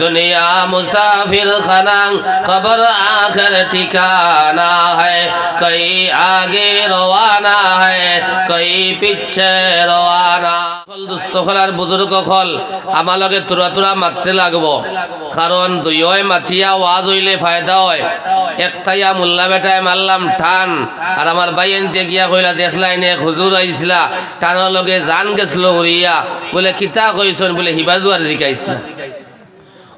দুনিয়া মুসাফির খানাং, খবর আখর ঠিকানা হ্যাঁ। কই আগে রওয়ানা হ্যাঁ কই পিছে রওয়ানা। ফল দুস্থ খল বুজুর্গ খল আমালকে তুরা তুরা মাততে লাগবো। কারণ দুইয় মাথিয়া ওয়াজ হইলে ফায়দা হয়। একটাইয়া মোল্লা বেটায় মারলাম টান, আর আমার ভাই এনতে গিয়া কইলা দেখলাই নে হুজুর আইসলা টানোর লগে জান গেছিল হরিয়া। বলে, কিতা কইছন? বলে হিবাজুয়ার জিকাইছিলা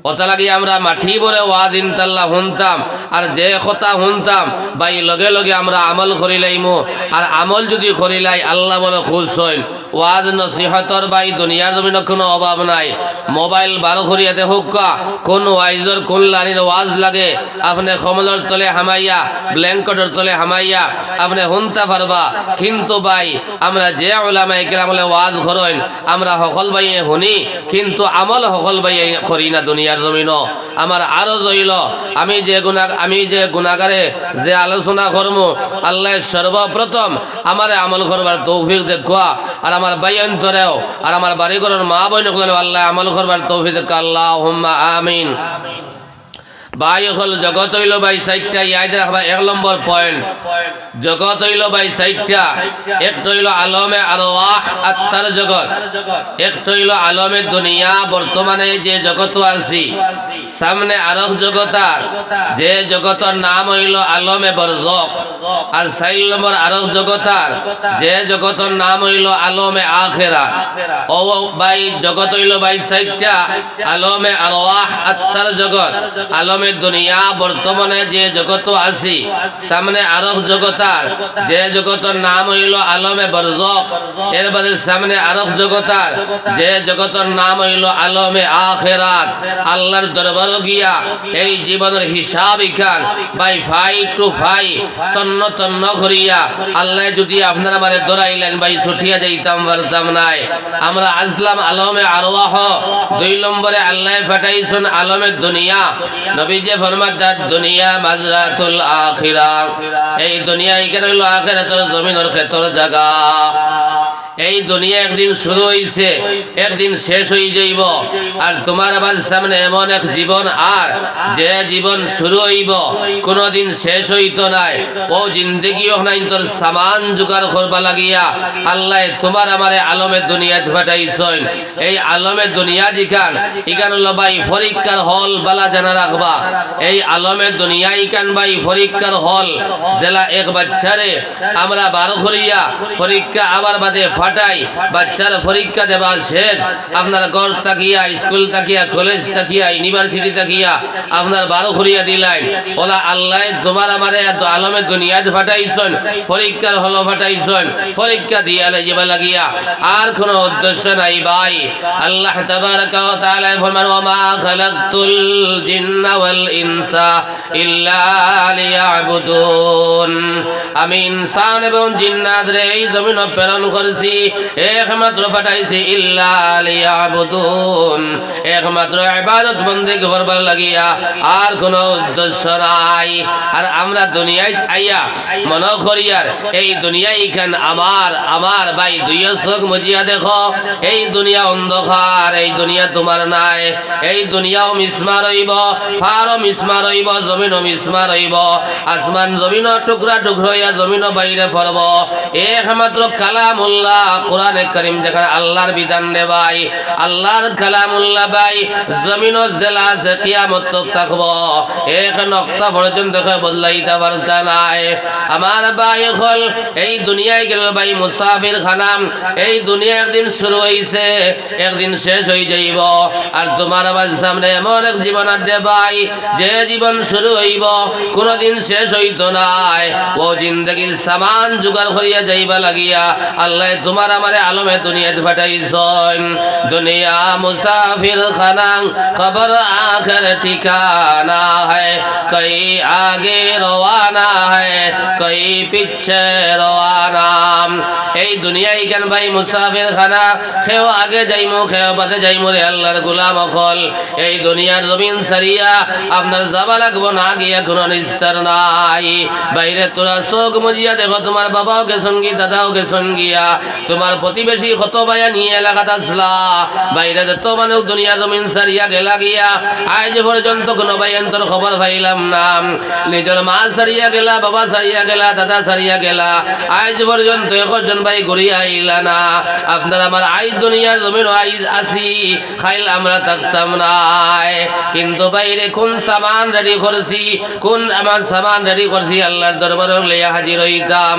ওটা আমরা মাঠি বলে ওয়াজ ইনতাল্লা শুনতাম আর যে কথা শুনতাম বা লগে লগে আমরা আমল করিলাইমো, আর আমল যদি করিলাই আল্লাহ বলে খুশ হইন ওয়াজ নসিহতর বাই দুনিয়ার জমিন কোনো অভাব নাই। মোবাইল বারো করিয়াতে হুক্কা, কোন ওয়াইজর, কোন লানির ওয়াজ লাগে। আপনি কমলর তলে হামাইয়া, ব্ল্যাঙ্কটের তলে হামাইয়া, আপনি শুনতে পারবা। কিন্তু ভাই, আমরা যে ওলামাই কেরামলে ওয়াজ করেন আমরা সকল বাইয়ে শুনি, কিন্তু আমল সকল বাইয়ে করি না দুনিয়ার জমিন আমার আরও রইল আমি যে গুণা আমি যে গুণাগারে যে আলোচনা করব আল্লাহ সর্বপ্রথম আমার আমল করবার তৌফিক দেখুয়া আর আমার বাইয়ন্তরেও আর আমার বাড়িঘরের মা বোন আল্লাহ আমল করবার তৌফিক দেখা আল্লাহ আমিন। বাই হল জগত হইল বাই সাইটটা ইয়াদ রাখবা এক নম্বর পয়েন্ট জগত হইল বাই সাইটটা একটা হইল আলমে আরওয়াহ আত্মার জগৎ। একটা হইল আলমে দুনিয়া, বর্তমানে যে জগত আছি। সামনে আরব জগতার, যে জগতর নাম হইল আলমে বরজক। আর চার নম্বর আরব জগতার, যে জগতর নাম হইল আলমে আখেরা। ও বাই জগত হইল বাই সাইটটা আলমে আরওয়াহ আত্মার জগৎ। আলমে দুনিয়া, বর্তমানে যে জগত আছি, সামনে আরব জগতার, যে জগতের নাম হইল আলমে বরজক। এর সামনে আরব জগতার, যে জগতের নাম হইল আলমে আখেরাত। আল্লাহর দরবার গিয়া এই জীবনের হিসাব ইখান বাই ফাই টু ফাই তন্ন তন্ন করিয়া আল্লাহ যদি আপনারা মানে দৌড়াইলেন বাই ছুটিয়া যাইতাম, পারতাম নাই। আমরা আসলাম আলমে আরওয়াহ। দুই নম্বরে আল্লাহ ফাটাইছেন আলমে দুনিয়া। নবী যে ফরমাত দাত দুনিয়া মাজরাতুল আখিরা। এই দুনিয়া এখানে হইল আখিরাতের জমিনের ক্ষেত্র জায়গা। এই দুনিয়া একদিন শুরু হইছে, একদিন শেষ হয়ে যাইব। আর তোমার আমার সামনে এমন এক জীবন আর, যে জীবন শুরু হইব, কোনোদিন শেষ হইতো নাই। ও জিন্দগি নাই, তোর সামান জোগাড় করবা লাগিয়া, আল্লাহ তোমার আমারে আলমে দুনিয়া ফাটাইছেন। এই আলমে দুনিয়া জিখান ইখান হলো ভাই পরীক্ষার হল, বালা জানা রাখবা। এই আলমে দুনিয়া ইখান বাই পরীক্ষার হল, জেলা এক বাচ্চারে আমরা বারো করিয়া পরীক্ষা আবার বাদে ফাটাই, বাচ্চার পরীক্ষা দেবা শেষ। আপনার ঘর তাকিয়া, স্কুল তাকিয়া কলেজ তাকিয়া ইউনিভার্সিটি তাকিয়া, আপনার বারো করিয়া দিলেন। ওলা আল্লাহ তোমার আমারে আলমে দুনিয়াত ফাটাইছেন, পরীক্ষার হল ফাটাইছেন, পরীক্ষা দিয়া যাবা লাগিয়া। আর কোনো উদ্দেশ্য নাই ভাই। আল্লাহ আমি ইনসান এবং জিন্নাত রে এই জমিন প্রেরণ করেছি। একমাত্র পাঠাইছি ইল্লা একমাত্র ইবাদত বন্দেগি করবার লাগিয়া আর কোনো উদ্দেশ্য নাই। আর আমরা দুনিয়ায় আইয়া মনে করিয়ার এই দুনিয়া ইখান আমার আমার ভাই দুই চোখ মজিয়া দেখো? এই দুনিয়া অন্ধকার, এই দুনিয়া তোমার নাই। এই দুনিয়াও মিসমা রইব ফারও মিসমা রইব জমিনও মিসমা রইব আসমান জমিন টুকরা টুকরা হইয়া জমিন বাইরে পড়ব। একমাত্র কালামুল্লাহ কোরআনে করিম যেখানে আল্লাহর বিধান আল্লাহর জমিন জেলা থাকব, এক নক্তা পর্যন্ত বদলাইতে নাই। আমার হল, এই দুনিয়ায় গেল মুসাফির খানাম এই দুনিয়া একদিন শুরু হইছে, একদিন শেষ হয়ে যাইব। আর তোমার আমার সামনে এমন এক জীবন আড্ডে যে জীবন শুরু হইব, কোনোদিন শেষ হইতো নাই। ও জিন্দগির সামান জোগাড় করিয়া যাইবা লাগিয়া, আল্লাহ তোমার আমারে আলমে দুনিয়া দুনিয়াত জয় দুনিয়া মুসাফির খানাং খবর আখের ঠিকানা হয়। কই আগে রওয়ানা হয়, কই পিছে রওয়ানা এই দুনিয়ায় কেন ভাই মুসাফির খানা? খেও আগে যাইমো, খেও বাদে যাইমো রে আল্লাহর গোলাম অকল। এই দুনিয়ার জমিন সারিয়া আপনার যাবা লাগবো না গিয়া কোনো নিস্তার নাই। বাইরে তোরা চোখ মজিয়া দেখো, তোমার বাবাও গেছন গিয়া দাদাও গেছন গিয়া তোমার প্রতিবেশী কত ভাইয়া নিয়ে এলাকাত আসলা। বাইরে যত মানুষ দুনিয়া জমিন সারিয়া গেলা গিয়া, আজ পর্যন্ত কোনো ভাই অন্তর খবর পাইলাম না। নিজের মা সারিয়া গেলা, বাবা সারিয়া গেলা, দাদা সারিয়া গেলা। আজ পর্যন্ত একজন ভাই আইলা না আপনার আমার আই দুনিয়ার আছি, খাইল আমরা কিন্তু বাইরে কোন রেডি করছি, কোন আমার রেডি করছি, আল্লাহর দরবার লইয়া হাজির হইতাম।